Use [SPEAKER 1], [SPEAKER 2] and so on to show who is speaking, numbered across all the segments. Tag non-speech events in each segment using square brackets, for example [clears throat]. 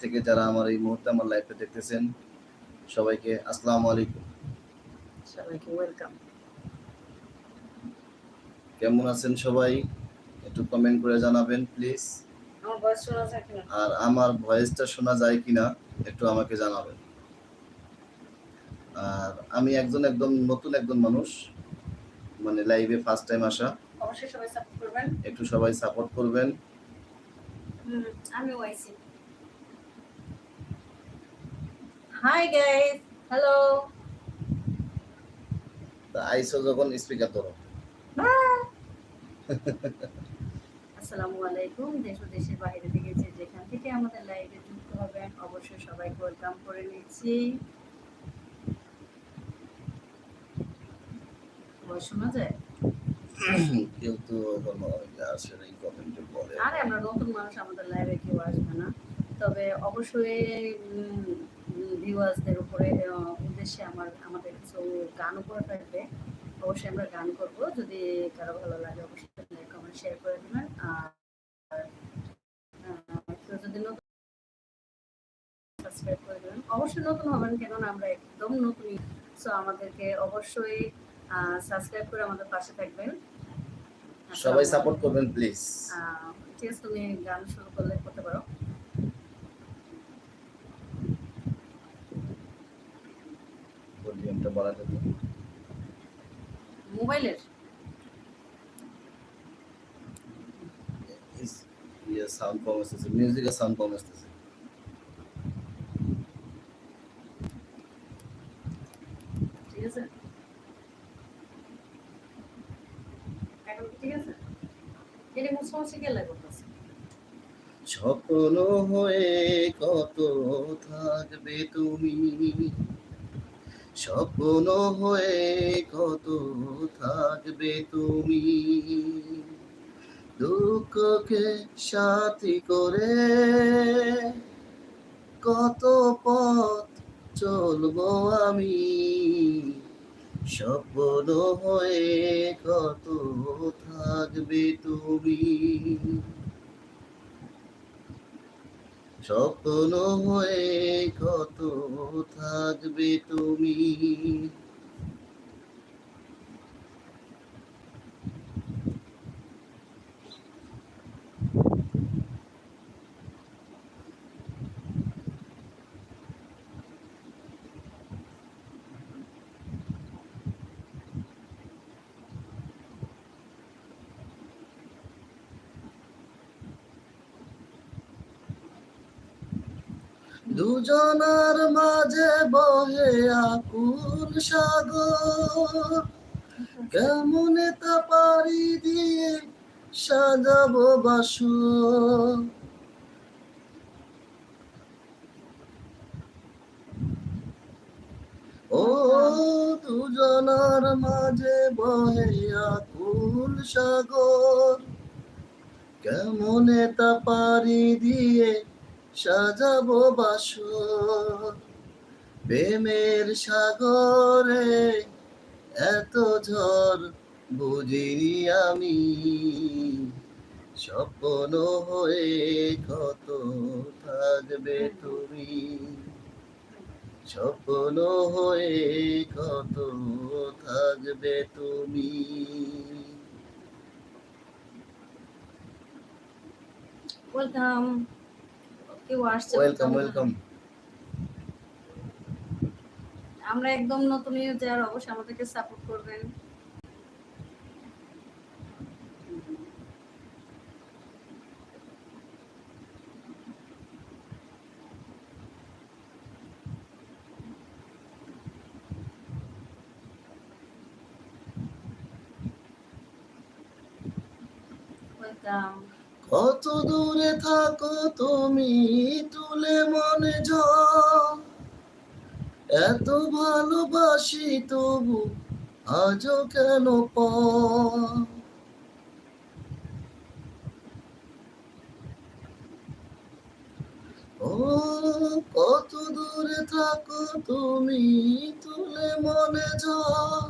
[SPEAKER 1] থেকে যারা আমার এই মুহূর্তে আমার লাইফে দেখতেছেন সবাইকে আসসালামু আলাইকুম।
[SPEAKER 2] সবাইকে ওয়েলকাম
[SPEAKER 1] কেমন আছেন সবাই? একটু কমেন্ট করে জানাবেন প্লিজ
[SPEAKER 2] আমার বয়স শোনা যায় কিনা?
[SPEAKER 1] আর আমার ভয়েসটা শোনা যায় কিনা একটু আমাকে জানাবেন। আর আমি একজন একদম নতুন একজন মানুষ মানে লাইভে ফার্স্ট টাইম আসা।
[SPEAKER 2] অবশ্যই সবাই সাপোর্ট করবেন।
[SPEAKER 1] একটু সবাই সাপোর্ট করবেন।
[SPEAKER 2] আমি ওয়াইসি হাই গাইস হ্যালো
[SPEAKER 1] আইসো যখন স্পিকার ধরো। [laughs]
[SPEAKER 2] আসসালামু আলাইকুম। দেশ ও দেশের বাইরে থেকে যে যেখান থেকে আমাদের লাইভে যুক্ত হবেন অবশ্যই সবাইকে ওয়েলকাম করে নিচ্ছি। শোনা যায়? [clears throat]
[SPEAKER 1] কেউ তো কোনো আসে এই কমেন্টে বলে
[SPEAKER 2] আরে আমরা নতুন মানুষ আমাদের লাইভে কেউ আসবে না। তবে অবশ্যই ভিউয়ার্সদের উপরে উদ্দেশ্যে আমার আমাদের কিছু গান উপরে থাকবে অবশ্যই আমরা গান করব। যদি কারও ভালো লাগে অবশ্যই লাইক কমেন্ট শেয়ার করে দিবেন। আর কেউ যদি নতুন সাবস্ক্রাইব করে দেবেন অবশ্যই নতুন হবেন কেননা আমরা একদম নতুন। সো আমাদেরকে অবশ্যই সাবস্ক্রাইব করে আমাদের পাশে থাকবেন।
[SPEAKER 1] সবাই সাপোর্ট করবেন প্লিজ
[SPEAKER 2] ঠিক আছে তুমি গান শুরু করলে করতে পারো।
[SPEAKER 1] ভলিউমটা বাড়াতে তো
[SPEAKER 2] মোবাইলের?
[SPEAKER 1] ইয়ে সাউন্ড কম আসতেছে মিউজিকের সাউন্ড কম আসতেছে।
[SPEAKER 2] ঠিক আছে? ঠিক এটা
[SPEAKER 1] স্বপ্ন হয়ে কত থাকবে তুমি? স্বপ্ন হয়ে কত থাকবে তুমি? দুঃখকে সাথী করে কত পথ চলবো আমি? স্বপ্ন হয়ে কত থাকবে তুমি? স্বপ্ন হয়ে কত থাকবে তুমি? দুজনার মাঝে বহে আকুল সাগর। কেমন তা পারি দিয়ে সাজাবো বাসর। ও দুজনার মাঝে বহে আকুল সাগর। কেমনে তা পারি দিয়ে সাজাবো বাসর। প্রেমের সাগরে এত ঝড়, বুঝিনি আমি স্বপ্ন হয়ে কত থাকবে তুমি? স্বপ্ন হয়ে কত থাকবে তুমি?
[SPEAKER 2] ওয়েলকাম। কেউ আসছে
[SPEAKER 1] ওয়েলকাম। ওয়েলকাম।
[SPEAKER 2] আমরা একদম নতুন ইউজার অবশ্যই আমাদেরকে সাপোর্ট করবেন। ওয়েলকাম।
[SPEAKER 1] কত দূরে থাকো তুমি, তুলে মনে যাও। এত ভালোবাসি তবু আজও কেন প ও, কত দূরে থাকো তুমি, তুলে মনে যাও।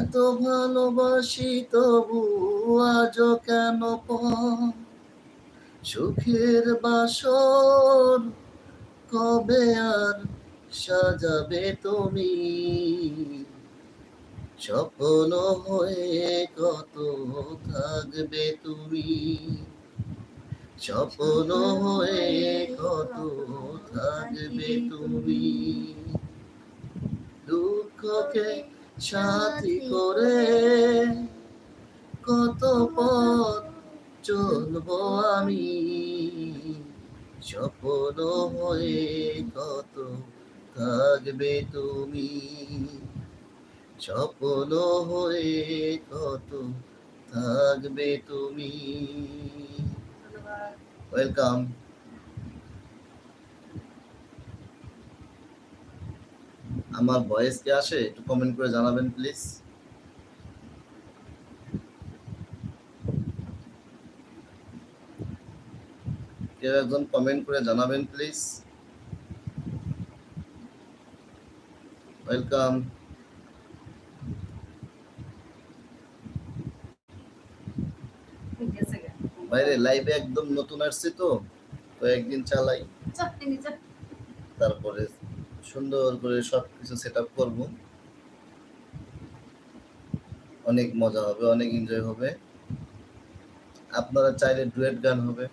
[SPEAKER 1] এত ভালোবাসি তবু আজ কেন সুখের বাসর কবে আর সাজাবে তুমি? সফল হয়ে কত থাকবে তুমি? সফল হয়ে কত থাকবে তুমি? দুঃখকে সাথী করে কত পথ চলবো আমি? স্বপ্ন হয়ে কত থাকবে তুমি? স্বপ্ন হয়ে কত থাকবে তুমি? ওয়েলকাম আমার ভয়েস কি আসে একটু কমেন্ট করে জানাবেন প্লিজ কেউ একজন কমেন্ট করে জানাবেন প্লিজ ওয়েলকাম বাইরে লাইভে একদম নতুন আসছে তো কয়েকদিন চালাই। তারপরে সুন্দর করে সব কিছু সেট আপ করব। অনেক মজা হবে অনেক এনজয় হবে। আপনারা চাইলে ডুয়েট গান হবে।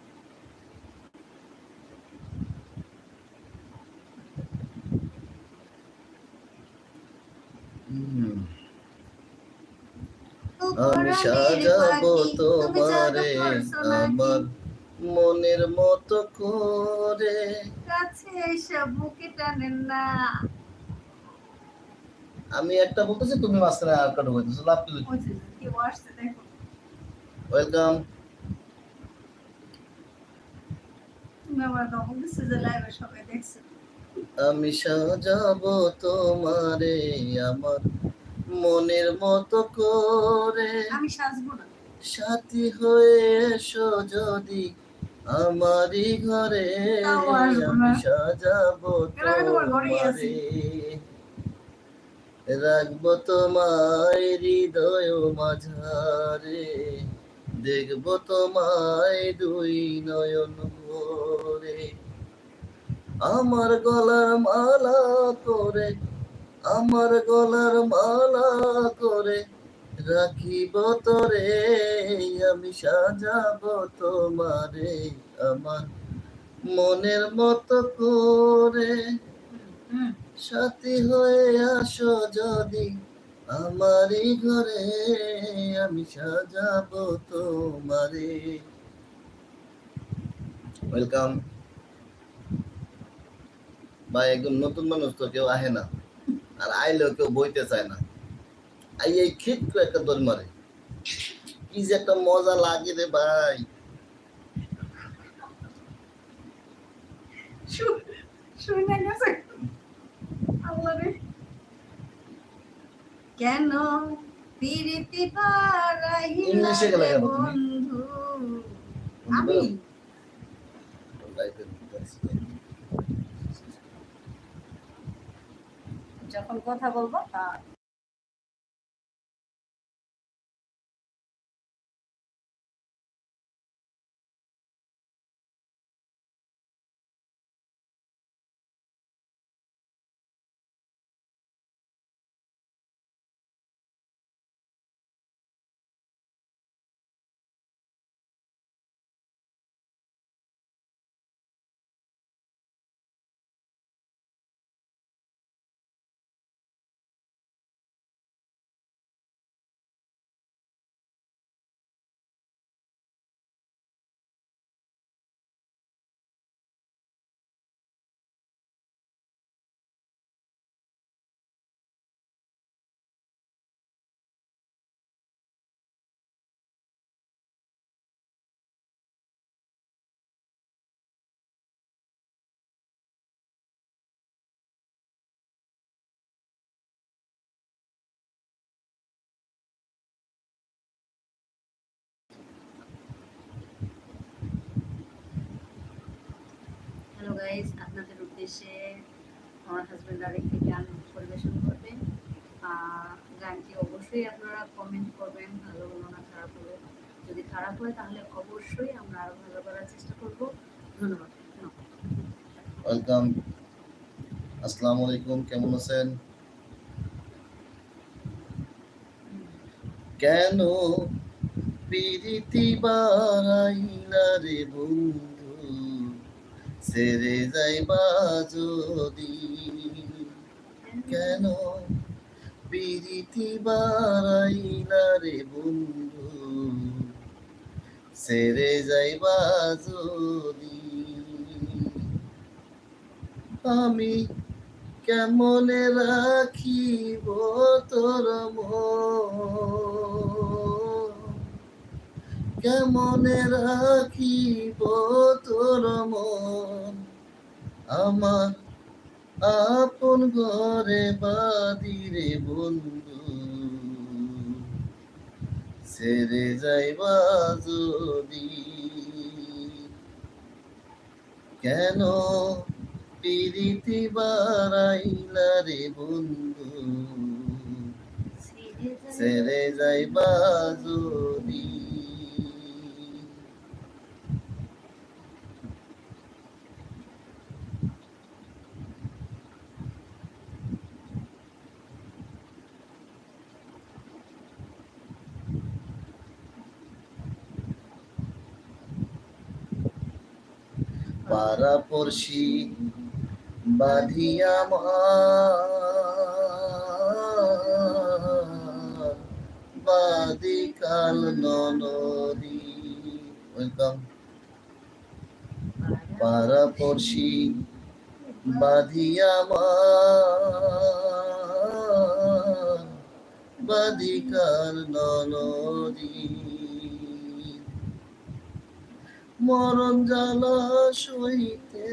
[SPEAKER 1] আমি সাজাবো তোমারে আমার মনের মতো করে।
[SPEAKER 2] কাছে এসে বুকে টানেন না।
[SPEAKER 1] আমি একটা বলতেছি তুমি মাঝখানে আর একটা ঢুকাইতেছো লাভ কি ওয়েলকাম আমি সাজাবো তোমারে আমার মনের মতো করে।
[SPEAKER 2] আমি সাজবো না।
[SPEAKER 1] সাথী হয়ে এসো যদি আমারই ঘরে সাজাবো।
[SPEAKER 2] তোমারে
[SPEAKER 1] রাখব তোমায় হৃদয় মাঝারে দেখব তোমায় দুই নয়ন ভরে। আমার গলার মালা করে আমার গলার মালা করে রাখিব তোরে আমি সাজাবো তোমারে আমার মনের মতো করে। সাথী হয়ে আসো যদি আমারই ঘরে আমি সাজাবো তোমারে। ওয়েলকাম ভাই একদম নতুন মানুষ তো কেউ আহে না। আর আইলেও কেউ বইতে চায় না। এই খিট করে একটা দৌড় মারে। কি যে একটা মজা লাগে রে ভাই।
[SPEAKER 2] কেন পিরিতি
[SPEAKER 1] কেন
[SPEAKER 2] বন্ধু? আমি? যখন কথা বলব তা গাইস আপনাদের উদ্দেশ্যে আমার হাজবেন্ড আরেকটি গান পরিবেশন করবেন। গানটি অবশ্যই আপনারা কমেন্ট করবেন, ভালো হলো না খারাপ হলো। যদি খারাপ হয়, তাহলে অবশ্যই আমরা আরও ভালো করার চেষ্টা করব। ধন্যবাদ।
[SPEAKER 1] ওয়েলকাম আসসালামু আলাইকুম, কেমন আছেন? কেন প্রীতি বাড়াইলা রে বন্ধু সেরে যাইবা যদি কেন প্রীতি বাড়াইলা রে বন্ধু? সেরে যাইবা যদি আমি কেমনে রাখিব তোর মন? কেমনে রাখিব তোর মন। আমার আপন ঘরে বাদিরে বন্ধু। ছেড়ে যাইবা যদি। কেন পিরিতি বারাইলা রে বন্ধু? ছেড়ে যাইবা যদি। পাড়া পড়শি বাঁধিয়া বাদি কাল ননদী ওয়েলকাম। পাড়া পড়শি বাঁধিয়া বাদিকার ননদী মরণ জ্বালা সইতে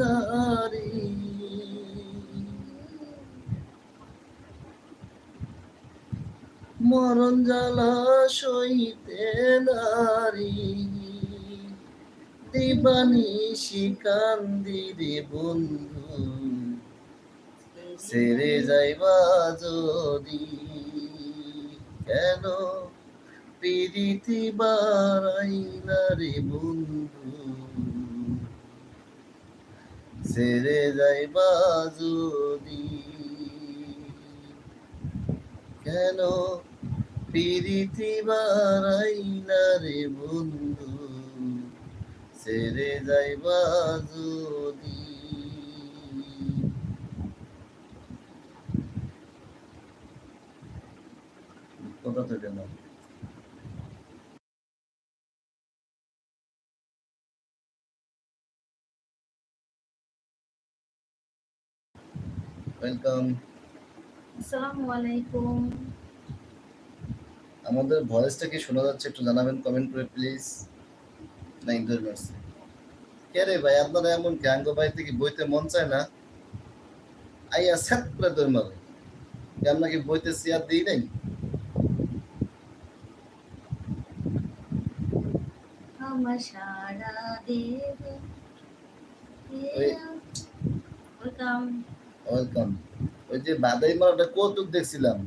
[SPEAKER 1] নারী। মরণ জ্বালা সইতে নারী। দিবানি শিকান্দিরে বন্ধু, সেরে যাইবা যদি। কেন প্রীতি বারাইলা রে বন্ধু? ছেড়ে যাইবা যদি কেন প্রীতি বারাইলা রে বন্ধু? ছেড়ে যাইবা যদি কথা তো না ওয়েলকাম
[SPEAKER 2] আসসালামু আলাইকুম।
[SPEAKER 1] আমাদের ভয়েসটা কি শোনা যাচ্ছে একটু জানাবেন কমেন্ট করে প্লিজ না ইন্টার মারছে কে রে ভাই আপনারা এমন গ্যাঙ্গ ভাই থেকে বইতে মন চায় না? আইয়া স্যাত করে দৌড় মারে। কেন কি বইতে চেয়ার দিই নাই?
[SPEAKER 2] আমার সারা দেবে ওয়েলকাম
[SPEAKER 1] ওয়েলকাম ওই যে বাদাই মারাটা কৌতুক দেখছিলাম।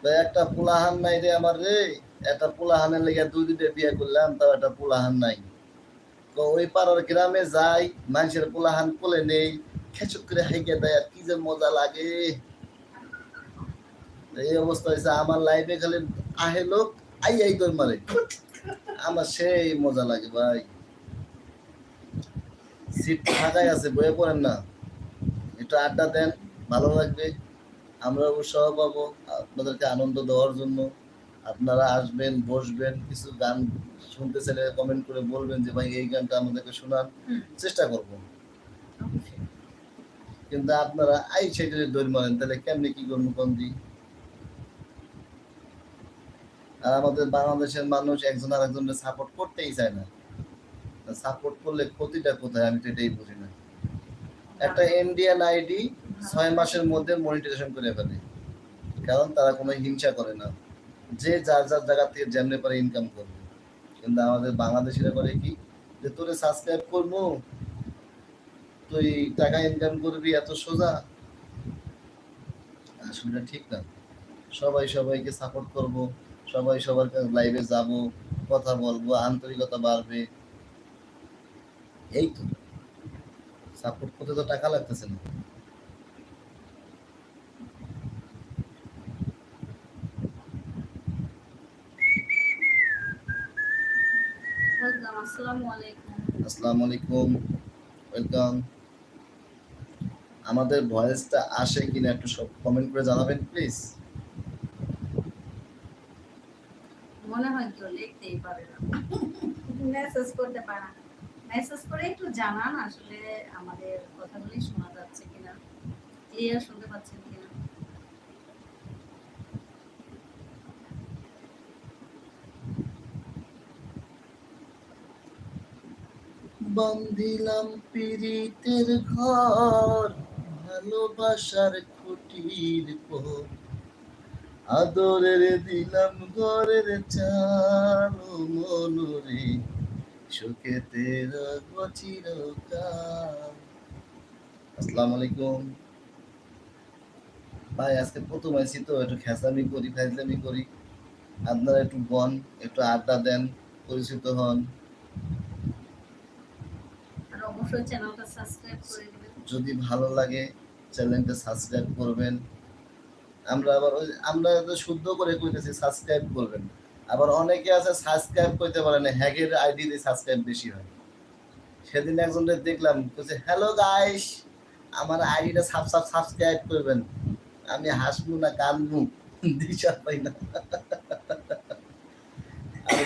[SPEAKER 1] তো একটা পোলাহান নাই রে আমার রে। একটা পোলাহানের লেগে দুই বিয়ে করলাম, তাও একটা পোলাহান নাই। তো ওই পাড়ার গ্রামে যাই, মানুষের পোলাহান কোলে নেই, খেচুক করে হাইকে দেয়, আর কি যে মজা লাগে। এই অবস্থা হয়েছে, আমার লাইফে খালি আহে লোক, আই আই তোর মারে। আমার সেই মজা লাগে ভাই। সিট ফাঁকাই আছে, বয়ে পড়েন না। একটু আড্ডা দেন ভালো লাগবে। আমরা উৎসাহ পাবো আপনাদেরকে আনন্দ দেওয়ার জন্য। আপনারা আসবেন বসবেন কিছু গান শুনতে চাইলে কমেন্ট করে বলবেন যে ভাই এই গানটা আমাদেরকে
[SPEAKER 2] হুম।
[SPEAKER 1] চেষ্টা করব। কিন্তু আপনারা আই সেটা দৌড় মারেন তাহলে কেমনি কি করব কোন দিক আর আমাদের বাংলাদেশের মানুষ একজন আর একজনের সাপোর্ট করতেই চায় না। সাপোর্ট করলে ক্ষতিটা কোথায়? আমি তো এটাই বুঝি না। একটা ইন্ডিয়ান আইডি ছয় মাসের মধ্যে মনিটাইজেশন করে ফেলে। কারণ তারা কোনো হিংসা করে না। যে যার যার জায়গা থেকে যেমনি পারে ইনকাম করবে। কিন্তু আমাদের বাংলাদেশিরা করে কি? যে তোরে সাবস্ক্রাইব করব, তুই টাকা ইনকাম করবি, এত সোজা। আসলে ঠিক না। সবাই সবাইকে সাপোর্ট করব, সবাই সবার লাইভে যাব, কথা বলব, আন্তরিকতা বাড়বে। এই তো। সাপোর্ট করতে তো টাকা লাগতেছে না।
[SPEAKER 2] আসসালামু আলাইকুম।
[SPEAKER 1] আসসালামু আলাইকুম ওয়েলকাম। আমাদের ভয়েসটা আসে কিনা একটু সব কমেন্ট করে জানাবেন প্লিজ
[SPEAKER 2] মনে হয় কেউ লিখতেই পারে না। [laughs] মেসেজ করতে পারে না। মেসেজ করে একটু জানান আসলে আমাদের কথাগুলি শোনা যাচ্ছে কিনা, ক্লিয়ার শুনতে পাচ্ছেন কিনা।
[SPEAKER 1] বন্দিলাম পীড়িতের ঘর, ভালোবাসার খুঁটির পর। আদরের দিলাম ঘরের চাল মনুরে আসসালামু আলাইকুম। ভাই আজকে প্রথম তো একটু খেসামি করি ফাইজলামি করি। আপনারা একটু বন একটু আড্ডা দেন পরিচিত হন। যদি ভালো লাগে চ্যানেলটা সাবস্ক্রাইব করবেন। আমরা আবার আমরা শুদ্ধ করে কইতেছি সাবস্ক্রাইব করবেন আবার অনেকে আছে সাবস্ক্রাইব করতে পারে না হ্যাকের আইডি দিয়ে সাবস্ক্রাইব বেশি হয়। সেদিন একজনকে দেখলাম বলছে হ্যালো গাইস আমার আইডিটা সাব সাব সাবস্ক্রাইব করবেন। আমি হাসবো না কানবো দিশা [laughs] পাই না।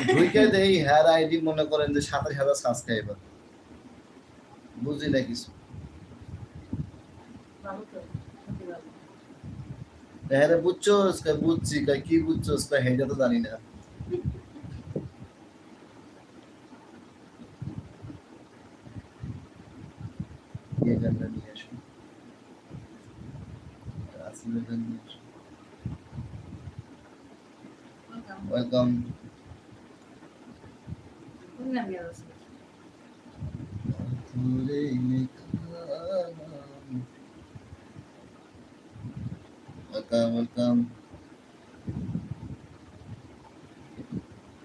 [SPEAKER 1] ঢুকে দেই হ্যার আইডি মনে করেন যে সাতাশ হাজার সাবস্ক্রাইবার বুঝি না কিছু। হ্যাঁ বুঝছ কি বুঝছ হেটা তো জানি না। এই নিয়ে আসো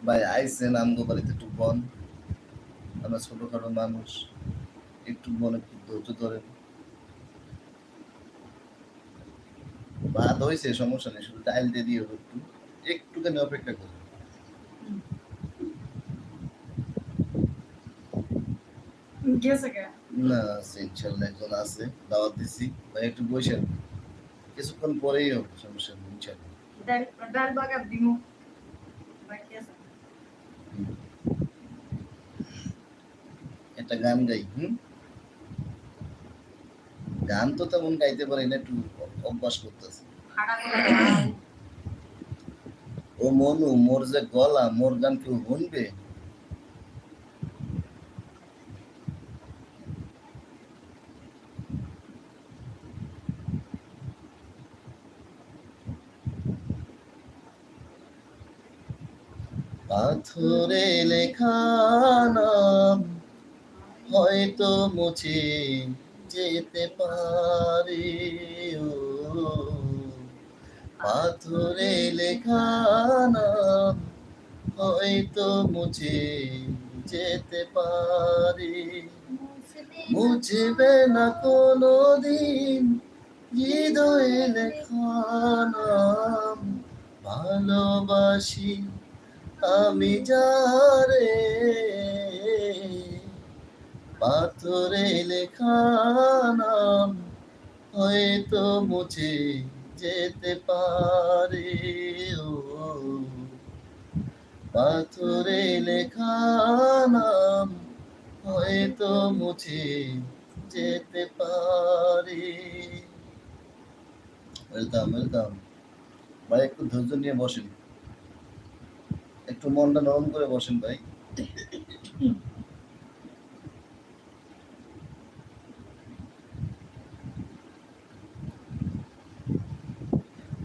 [SPEAKER 1] ভাই একটু বন আমরা ছোটখাটো মানুষ একটু একটু ধৈর্য ধরেন ভাত হয়েছে সমস্যা নেই শুধু টাইল দিয়ে দিয়ে একটু। একটুখানি অপেক্ষা করুন না ইনশাল্লাহ একজন আছে দাওয়াত দিছি। ভাই একটু বসেন। কিছুক্ষণ পরেই হবে সমস্যা নেই ইনশাল্লাহ।
[SPEAKER 2] ডাল ডাল বাগার দিমু। বাকি আছে?
[SPEAKER 1] একটা গান গাই হুম? গান তো তেমন গাইতে পারি না, একটু অভ্যাস করতেছি। ও মনু, মোর যে গলা, মোর গান কেউ শুনবে পাথরে লেখা নাম হয়তো মুছে যেতে পারে পাথরে লেখা হয়তো মুছে যেতে পারে। মুছবে না কোনো দিন হৃদয়ে লেখা ভালোবাসি আমি যারে পাথরে লেখা নাম হয়তো মুছে যেতে পারে, ও। পাথরে লেখা নাম হয়তো মুছে যেতে পারে। Welcome welcome. ভাই, একটু ধৈর্য নিয়ে বসেন। একটু মনটা নরম করে বসেন ভাই। [laughs]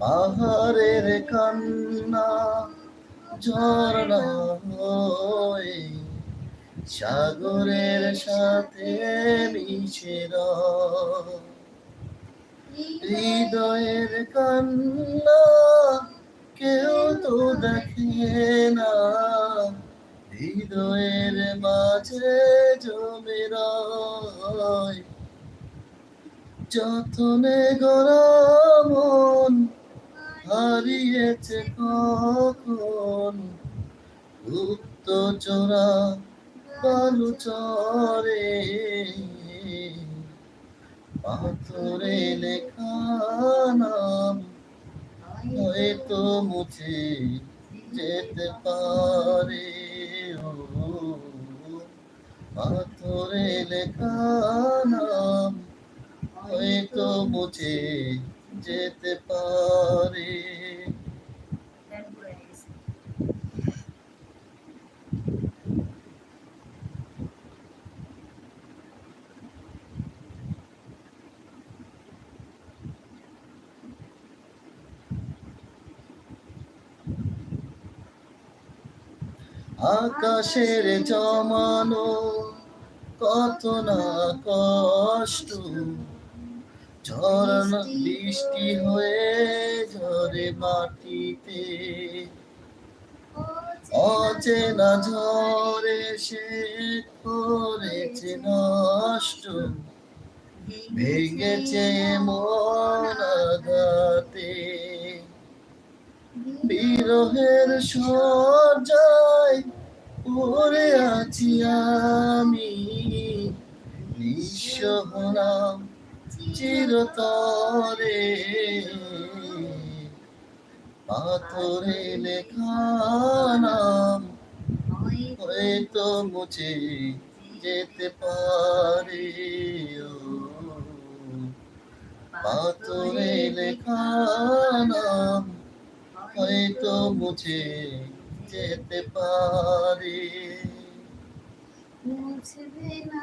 [SPEAKER 1] পাহাড়ের কান্না ঝর্ণা হয়ে সাগরের সাথে মিশে। হৃদয়ের কান্না কেউ তো দেখে না হৃদয়ের মাঝে জমে যতনে গড়া মন হারিয়েছে কখন? গুপ্ত চোরা বালু চরে। পাথরে লেখা নাম হয়তো মুছে যেতে পারে। পাথরে লেখা নাম হয়তো মুছে যেতে পারে। আকাশের জমানো কত না কষ্ট। ঝরনা বৃষ্টি হয়ে ঝরে মাটিতে। অচেনা ঝরে সে করেছে নষ্ট। ভেঙেছে মন আঘাতে। বিরহের সজ্জায় পড়ে আছি আমি। নিঃস্ব হলাম চিরতরে। পাথরে লেখা নাম হয়তো মুছে যেতে পারে। পাথরে লেখা নাম হয়তো মুছে যেতে পারে।
[SPEAKER 2] মুছবে না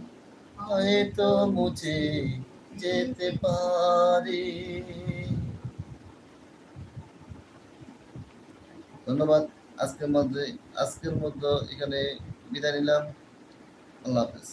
[SPEAKER 1] হয়তো মুছে যেতে পারি। ধন্যবাদ। আজকের মধ্যে আজকের মধ্যে এখানে বিদায় নিলাম। আল্লাহ হাফেজ।